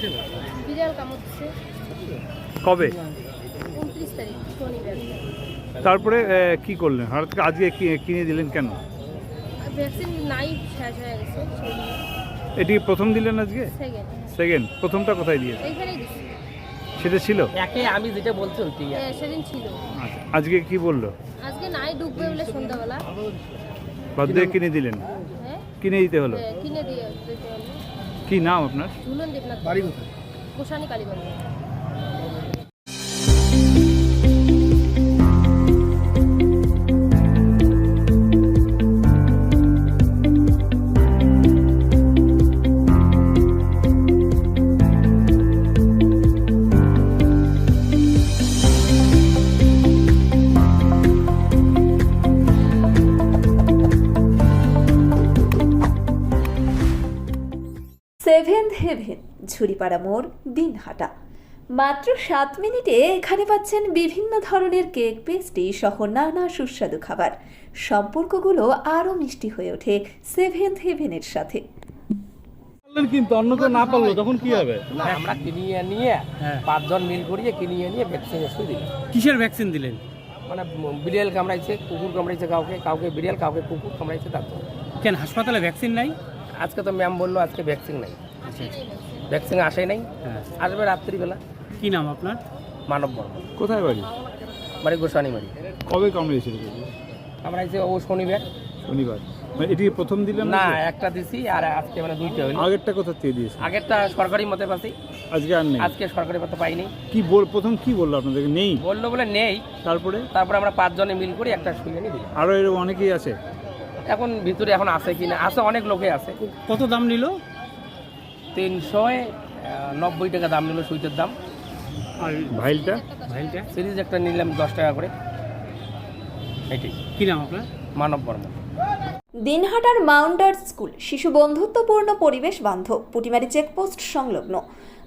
বিড়াল কবে? উনত্রিশ তারিখ শনিবার তারপরে কি করলেন? হঠাৎ করে আজকে কি- কিনে দিলেন কেন? ভ্যাকসিন নাই শেষ হয়ে গেছে এটি প্রথম দিলেন আজকে? সেকেন্ড সেকেন্ড প্রথমটা কোথায় দিয়েছে? এইখানেই দিচ্ছি সেটা ছিল? একে আমি যেটা বলছি ওইটাই হ্যাঁ, সেদিন ছিল আচ্ছা আজকে কি বলল? আজকে নাই ঢুকবে বলে সন্ধ্যাবেলা বাধ্য হয়ে কিনে দিলেন। হ্যাঁ? কিনে দিতে হলো? হ্যাঁ, কিনে দিয়ে দিতে হলো। কি নাম আপনার? ঝুলন দেবনাথ বাড়ি কোথায়? গোসানি কালীগঞ্জ। সেভেন্থ হেভেন ঝুড়িপাড়া মোড় দিনহাটা। মাত্র সাত মিনিটে এখানে পাচ্ছেন বিভিন্ন ধরনের কেক পেস্ট্রি সহ নানা সুস্বাদু খাবার। সম্পর্কগুলো আরও মিষ্টি হয়ে ওঠে সেভেন্থ হেভেনের সাথে। কিন্তু অন্য কেউ না পারল তখন কি হবে? আমরা কিনিয়ে নিয়ে পাঁচজন মিল করিয়ে কিনিয়ে নিয়ে ভ্যাকসিন এসে দিলাম। কিসের ভ্যাকসিন দিলেন? মানে বিড়াল কামড়াইছে কুকুর কামড়াইছে কাউকে কাউকে বিড়াল কাউকে কুকুর কামড়াইছে তার কেন হাসপাতালে ভ্যাকসিন নাই? আজকে তো ম্যাম বলল আজকে ভ্যাকসিন নাই। ভ্যাকসিন আসে নাই? হ্যাঁ। আসবে রাত্রিবেলা। কি নাম আপনার? মানব বর্মা কোথায় বাড়ি? বাড়ি গোস্বানি বাড়ি। কবে কামড়িয়েছিল কামড়াইছে ও শনিবার। শনিবার। মানে এটি প্রথম দিলেন না একটা দিছি আর আজকে মানে দুইটা হইল। আগেরটা কোথা থেকে দিয়েছে আগেরটা সরকারি মতে পাচ্ছি আজকে আর নেই? আজকে সরকারি মতে পাইনি। কি বল প্রথম কি বলল আপনাদেরকে? নেই? বলল বলে নেই। তারপরে? তারপরে আমরা পাঁচজনে মিল করে একটা শুয়ে দিলাম। আরও এরকম অনেকেই আছে? এখন ভিতরে এখন আছে কিনা আছে অনেক লোকে আছে। কত দাম নিল? তিনশো নব্বই টাকা দাম নিল সুইচের দাম। আর ভাইলটা? ভাইলটা? সিরিজ একটা নিলাম দশ টাকা করে। এটাই। কী নাম আপনার? মানব বর্মা দিনহাটার মাউন্টার স্কুল শিশু বন্ধুত্বপূর্ণ পরিবেশ বান্ধব পুটিমারি চেকপোস্ট সংলগ্ন।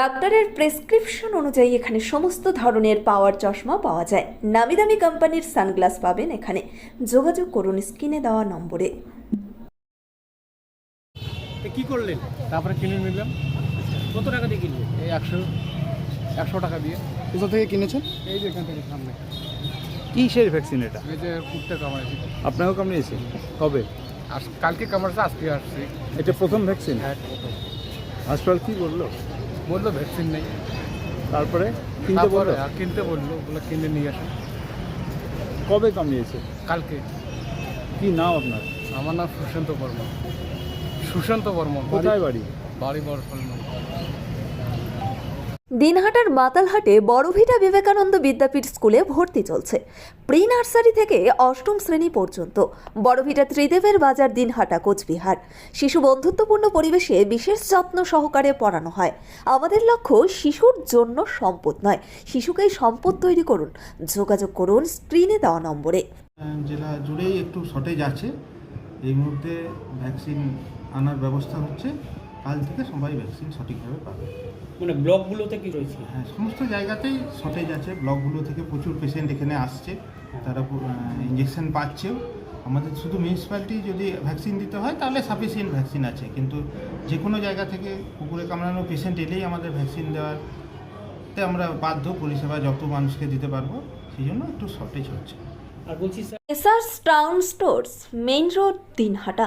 ডাক্তারের প্রেসক্রিপশন অনুযায়ী এখানে সমস্ত ধরনের পাওয়ার চশমা পাওয়া যায়। নামি দামি কোম্পানির সানগ্লাস পাবেন এখানে। যোগাযোগ করুন স্ক্রিনে দেওয়া নম্বরে। এ কি করলেন? তারপরে কিনে নিলাম। কত টাকা দিয়ে কিনলেন? এই একশো একশো টাকা দিয়ে। কোথা থেকে কিনেছেন? এই যে এখান থেকে সামনে। কিসের ভ্যাকসিন এটা? এই যে কুত্তে কামাইছি আপনাকেও কামড়িয়েছে? কবে? আজ কালকে কামারছে আজকে আসছি। এটা প্রথম ভ্যাকসিন? হ্যাঁ প্রথম। হাসপাতাল কি বলল? বলল ভ্যাকসিন নেই। তারপরে কিনতে বলল? আর কিনতে বলল বলে কিনে নিয়ে আসে। কবে কামিয়েছে? কালকে। কি নাম আপনার? আমার নাম সুশান্ত বর্মা সুশান্ত বর্মা কোথায় বাড়ি? বাড়ি বড় দিনহাটার মাতালহাটে বড়ভিটা বিবেকানন্দ বিদ্যাপীঠ স্কুলে ভর্তি চলছে। প্রি নার্সারি থেকে অষ্টম শ্রেণি পর্যন্ত। বড়ভিটা ত্রিদেবের বাজার দিনহাটা কোচবিহার। শিশু বন্ধুত্বপূর্ণ পরিবেশে বিশেষ যত্ন সহকারে পড়ানো হয়। আমাদের লক্ষ্য শিশুর জন্য সম্পদ নয়। শিশুকেই সম্পদ তৈরি করুন। যোগাযোগ করুন স্ক্রিনে দেওয়া নম্বরে। জেলা জুড়েই একটু শর্টেজ আছে। এই মুহূর্তে ভ্যাকসিন আনার ব্যবস্থা হচ্ছে। কাল থেকে সবাই ভ্যাকসিন সঠিকভাবে পাবে। মানে ব্লকগুলোতে কি রয়েছে? হ্যাঁ সমস্ত জায়গাতেই শর্টেজ আছে। ব্লকগুলো থেকে প্রচুর পেশেন্ট এখানে আসছে। তারা ইঞ্জেকশন পাচ্ছেও আমাদের শুধু মিউনিসিপ্যালিটি যদি ভ্যাকসিন দিতে হয় তাহলে সাফিসিয়েন্ট ভ্যাকসিন আছে। কিন্তু যে কোনো জায়গা থেকে কুকুরে কামড়ানো পেশেন্ট এলেই আমাদের ভ্যাকসিন দেওয়ার তে আমরা বাধ্য। পরিষেবা যত মানুষকে দিতে পারব সেই জন্য একটু শর্টেজ হচ্ছে। আর বলছি sir town stores main road Dinhata